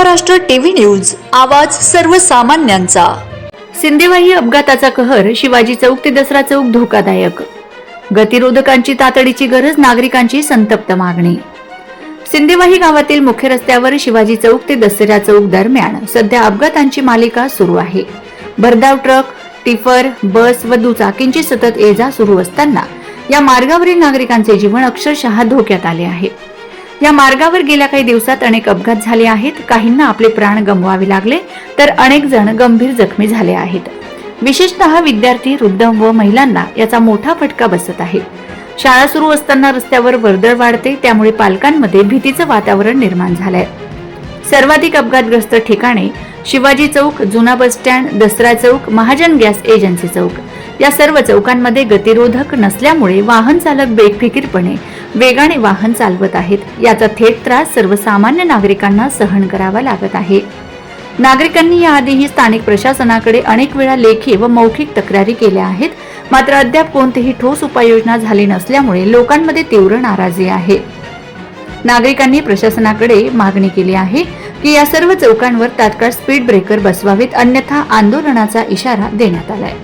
Maharashtra TV news आवाज सर्वसामान्यांचा. सिंधेवाही अपघाताचा कहर शिवाजी चौक ते दसरा चौक धोकादायक. गतिरोधकांची तातडीची गरज नागरिकांची संतप्त मागणी. सिंधेवाही गावातील मुख्य रस्त्यावर शिवाजी चौक ते दसरा चौक दरम्यान सध्या अपघातांची मालिका सुरू आहे. भरधाव ट्रक टिफर बस व दुचाकींची सतत ये जा सुरू असताना या मार्गावरील नागरिकांचे जीवन अक्षरशः धोक्यात आले आहे. या मार्गावर गेल्या काही दिवसात अनेक अपघात झाले आहेत. काहींना आपले प्राण गमवावे लागले तर अनेक जण गंभीर जखमी झाले आहेत. विशेषतः विद्यार्थी वृद्ध व महिलांना याचा मोठा फटका बसत आहे. शाळा सुरू असताना रस्त्यावर वर्दळ वाढते त्यामुळे पालकांमध्ये भीतीचं वातावरण निर्माण झालंय. सर्वाधिक अपघातग्रस्त ठिकाणे शिवाजी चौक जुना बस स्टँड दसरा चौक महाजन गॅस एजन्सी चौक. या सर्व चौकांमध्ये गतिरोधक नसल्यामुळे वाहन चालक बेफिकीरपणे वेगाने वाहन चालवत आहेत. याचा थेट त्रास सर्वसामान्य नागरिकांना सहन करावा लागत आहे. नागरिकांनी याआधीही स्थानिक प्रशासनाकडे अनेक वेळा लेखी व मौखिक तक्रारी केल्या आहेत. मात्र अद्याप कोणतीही ठोस उपाययोजना झाली नसल्यामुळे लोकांमध्ये तीव्र नाराजी आहे. नागरिकांनी प्रशासनाकडे मागणी केली आहे की या सर्व चौकांवर तात्काळ स्पीड ब्रेकर बसवावेत अन्यथा आंदोलनाचा इशारा देण्यात आलाय.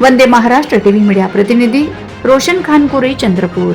वंदे महाराष्ट्र टीव्ही मीडिया प्रतिनिधी रोशन खानपुरे चंद्रपूर.